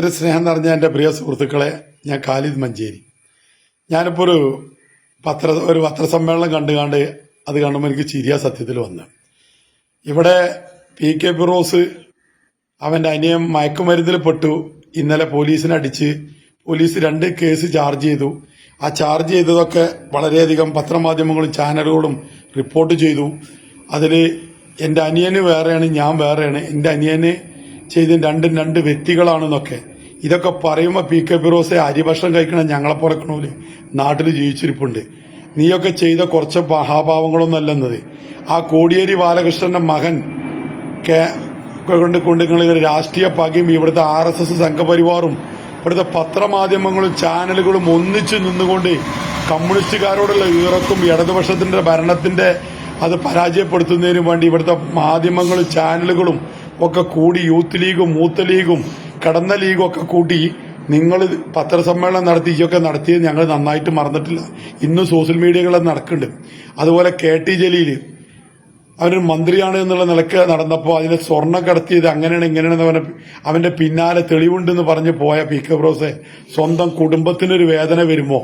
ഒരു സ്നേഹം നിറഞ്ഞ എന്റെ പ്രിയ സുഹൃത്തുക്കളെ ഞാൻ ഖാലിദ് മഞ്ചേരി. ഞാനിപ്പോൾ ഒരു പത്ര ഒരു പത്രസമ്മേളനം കണ്ടു കണ്ട് അത് കാണുമ്പോൾ എനിക്ക് ചിരിയ സത്യത്തിൽ വന്ന്. ഇവിടെ പി കെ ഫിറോസ് അവന്റെ അനിയം മയക്കുമരുന്നിൽ പെട്ടു. ഇന്നലെ പോലീസിനെ അടിച്ച് പോലീസ് രണ്ട് കേസ് ചാർജ് ചെയ്തു. ആ ചാർജ് ചെയ്തതൊക്കെ വളരെയധികം പത്രമാധ്യമങ്ങളും ചാനലുകളും റിപ്പോർട്ട് ചെയ്തു. അതിൽ എന്റെ അനിയന് വേറെയാണ് ഞാൻ വേറെയാണ്. എന്റെ അനിയന് ചെയ്ത രണ്ടും രണ്ട് വ്യക്തികളാണെന്നൊക്കെ. ഇതൊക്കെ പറയുമ്പോൾ പി കെ ഫിറോസെ അരിഭക്ഷണം കഴിക്കണം ഞങ്ങളെ പുറക്കണോൽ നാട്ടിൽ ജീവിച്ചിരിപ്പുണ്ട്. നീയൊക്കെ ചെയ്ത കുറച്ച് മഹാഭാവങ്ങളൊന്നല്ലെന്നത് ആ കോടിയേരി ബാലകൃഷ്ണന്റെ മകൻ കെ കൊണ്ട് കൊണ്ട് നിങ്ങൾ രാഷ്ട്രീയ പകയും ഇവിടുത്തെ ആർ എസ് എസ് സംഘപരിവാറും ഇവിടുത്തെ പത്രമാധ്യമങ്ങളും ചാനലുകളും ഒന്നിച്ചു നിന്നുകൊണ്ട് കമ്മ്യൂണിസ്റ്റുകാരോടുള്ള ഈറക്കും ഇടതുപക്ഷത്തിന്റെ ഭരണത്തിന്റെ അത് പരാജയപ്പെടുത്തുന്നതിനു വേണ്ടി ഇവിടുത്തെ മാധ്യമങ്ങളും ചാനലുകളും ഒക്കെ കൂടി യൂത്ത് ലീഗും മൂത്ത് ലീഗും കടന്ന ലീഗും ഒക്കെ കൂട്ടി നിങ്ങൾ പത്രസമ്മേളനം നടത്തി ഇതൊക്കെ നടത്തിയത് ഞങ്ങൾ നന്നായിട്ട് മറന്നിട്ടില്ല. ഇന്നും സോഷ്യൽ മീഡിയകളിൽ നടക്കുന്നുണ്ട്. അതുപോലെ കെ ടി ജലീൽ അവനൊരു മന്ത്രിയാണ് എന്നുള്ള നിലയ്ക്ക് നടന്നപ്പോൾ അതിനെ സ്വർണം കടത്തിയത് അങ്ങനെയാണ് ഇങ്ങനെയാണ് അവനെ അവന്റെ പിന്നാലെ തെളിവുണ്ടെന്ന് പറഞ്ഞ് പോയ പി കെ ബ്രോസെ സ്വന്തം കുടുംബത്തിനൊരു വേദന വരുമോ?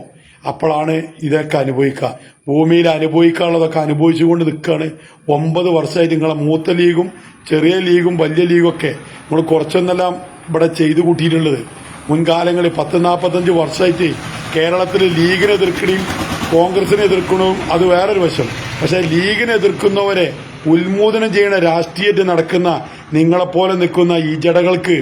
അപ്പോഴാണ് ഇതൊക്കെ അനുഭവിക്കുക. ഭൂമിയിൽ അനുഭവിക്കാനുള്ളതൊക്കെ അനുഭവിച്ചുകൊണ്ട് നിൽക്കുകയാണ്. ഒമ്പത് വർഷമായിട്ട് നിങ്ങളെ മൂത്ത ലീഗും ചെറിയ ലീഗും വലിയ ലീഗും ഒക്കെ നമ്മൾ കുറച്ചൊന്നെല്ലാം ഇവിടെ ചെയ്തു കൂട്ടിയിട്ടുള്ളത്. മുൻകാലങ്ങളിൽ പത്ത് നാൽപ്പത്തഞ്ച് വർഷമായിട്ട് കേരളത്തിൽ ലീഗിനെ എതിർക്കണയും കോൺഗ്രസിനെ എതിർക്കണവും അത് വേറൊരു വശം. പക്ഷെ ലീഗിനെ എതിർക്കുന്നവരെ ഉന്മൂലനം ചെയ്യുന്ന രാഷ്ട്രീയത്തിൽ നടക്കുന്ന നിങ്ങളെപ്പോലെ നിൽക്കുന്ന ഈ ജടകൾക്ക്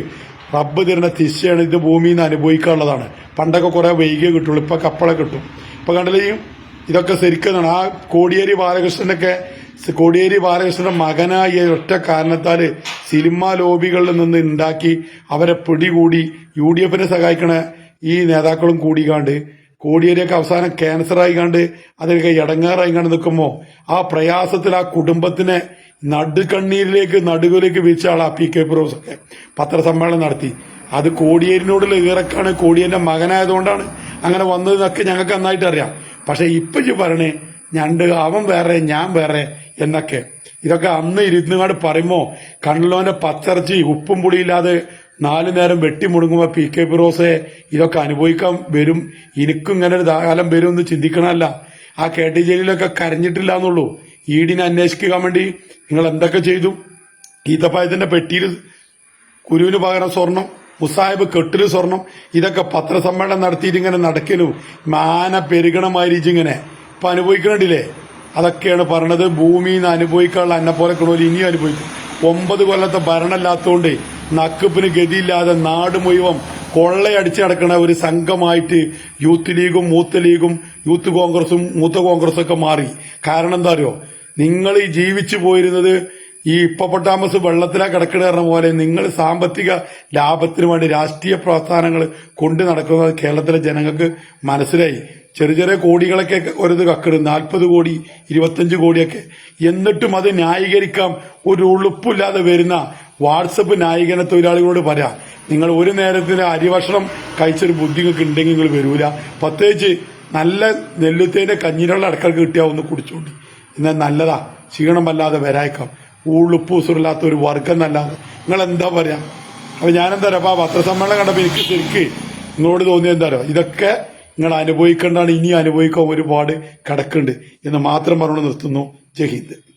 റബ്ബ് തരുന്ന തിശയാണ് ഇത് ഭൂമിയിൽ നിന്ന് അനുഭവിക്കാനുള്ളതാണ്. പണ്ടൊക്കെ കുറെ വൈകിയേ കിട്ടുള്ളൂ ഇപ്പൊ കപ്പളെ കിട്ടും. ഇപ്പൊ കണ്ടില്ലേ ഇതൊക്കെ ശരിക്കുന്നതാണ് ആ കോടിയേരി ബാലകൃഷ്ണനൊക്കെ കോടിയേരി ബാലകൃഷ്ണന്റെ മകനായ ഒറ്റ കാരണത്താൽ സിനിമാ ലോബികളിൽ നിന്ന് ഉണ്ടാക്കി അവരെ പിടികൂടി യു ഡി എഫിനെ സഹായിക്കണ ഈ നേതാക്കളും കൂടിക്കാണ്ട് കോടിയേരിയൊക്കെ അവസാനം ക്യാൻസർ ആയിക്കാണ്ട് അതിനൊക്കെ ഇടങ്ങാറായി കണ്ട് നിൽക്കുമ്പോൾ ആ പ്രയാസത്തിൽ ആ കുടുംബത്തിനെ നടുക്കണ്ണീരിലേക്ക് നടുവിലേക്ക് വീഴ്ച ആളാ പി കെ ഫിറോസ് ഒക്കെ. പത്രസമ്മേളനം നടത്തി. അത് കോടിയേരിനോടുള്ള ഈറക്കാണ് കോടിയേരിന്റെ മകനായതുകൊണ്ടാണ് അങ്ങനെ വന്നതെന്നൊക്കെ ഞങ്ങൾക്ക് നന്നായിട്ട് അറിയാം. പക്ഷെ ഇപ്പൊ പറയണേ ഞണ്ട് അവൻ വേറെ ഞാൻ വേറെ എന്നൊക്കെ. ഇതൊക്കെ അന്ന് ഇരുന്നുകാട് പറയുമ്പോ കണ്ണിലോന്റെ പച്ചറച്ചി ഉപ്പും പുളിയില്ലാതെ നാലു നേരം വെട്ടി മുടങ്ങുമ്പോ പി കെ ഫിറോസെ ഇതൊക്കെ അനുഭവിക്കാൻ വരും. എനിക്കും ഇങ്ങനെ ഒരു കാലം വരും എന്ന് ചിന്തിക്കണമല്ല ആ കെ ടി ജയിലിലൊക്കെ കരഞ്ഞിട്ടില്ല എന്നുള്ളൂ ഈടിനെ അന്വേഷിക്കാൻ വേണ്ടി നിങ്ങൾ എന്തൊക്കെ ചെയ്തു? ഈത്തപ്പായത്തിന്റെ പെട്ടിയിൽ കുരുവിന് പകരം സ്വർണം മുസാഹിബ് കെട്ടിൽ സ്വർണം ഇതൊക്കെ പത്രസമ്മേളനം നടത്തിയിട്ട് ഇങ്ങനെ നടക്കലും. മാന പെരുകണമായിരിക്കും ഇങ്ങനെ. ഇപ്പൊ അനുഭവിക്കണില്ലേ അതൊക്കെയാണ് പറഞ്ഞത് ഭൂമിയിൽ നിന്ന് അനുഭവിക്കാനുള്ള എന്നെ പോലെ ഇനിയും അനുഭവിക്കും. ഒമ്പത് കൊല്ലത്തെ ഭരണമില്ലാത്തതുകൊണ്ട് നക്കുപ്പിന് ഗതിയില്ലാതെ നാട് മുഴുവൻ കൊള്ളയടിച്ച് നടക്കുന്ന ഒരു സംഘമായിട്ട് യൂത്ത് ലീഗും മൂത്ത ലീഗും യൂത്ത് കോൺഗ്രസും മൂത്ത കോൺഗ്രസും ഒക്കെ മാറി. കാരണം എന്താ അറിയോ? നിങ്ങൾ ഈ ജീവിച്ചു പോയിരുന്നത് ഈ ഇപ്പപ്പൊട്ടാമസ് വെള്ളത്തിലാ കിടക്കണ പറഞ്ഞ പോലെ നിങ്ങൾ സാമ്പത്തിക ലാഭത്തിന് വേണ്ടി രാഷ്ട്രീയ പ്രസ്ഥാനങ്ങൾ കൊണ്ടു നടക്കുന്നത് കേരളത്തിലെ ജനങ്ങൾക്ക് മനസ്സിലായി. ചെറിയ ചെറിയ കോടികളൊക്കെ ഒരു കക്കിടും. നാൽപ്പത് കോടി ഇരുപത്തഞ്ച് കോടിയൊക്കെ. എന്നിട്ടും അത് ന്യായീകരിക്കാം ഒരു ഉളുപ്പില്ലാതെ വരുന്ന വാട്സപ്പ് ന്യായീകരണ തൊഴിലാളികളോട് പറയാം നിങ്ങൾ ഒരു നേരത്തിന് അരിഭക്ഷണം കഴിച്ചൊരു ബുദ്ധി നിങ്ങൾക്ക് ഉണ്ടെങ്കിൽ നിങ്ങൾ വരൂല. പ്രത്യേകിച്ച് നല്ല നെല്ലുത്തേന്റെ കഞ്ഞിനുള്ള അടക്കൾക്ക് കിട്ടിയാൽ ഒന്ന് കുടിച്ചോണ്ടി. എന്നാൽ നല്ലതാ. ക്ഷീണം വല്ലാതെ വരായിക്കാം. ഉസുറില്ലാത്ത ഒരു വർഗം എന്നല്ലാതെ നിങ്ങൾ എന്താ പറയാ? അപ്പൊ ഞാനെന്താ പറയാ? അപ്പൊ പത്രസമ്മേളനം കണ്ടപ്പോ എനിക്ക് ശരിക്ക് നിങ്ങളോട് തോന്നിയ എന്താ ഇതൊക്കെ നിങ്ങൾ അനുഭവിക്കേണ്ടാണ് ഇനി അനുഭവിക്കാൻ ഒരുപാട് കിടക്കുന്നുണ്ട് എന്ന് മാത്രം പറഞ്ഞു നിർത്തുന്നു. ജഹീദ്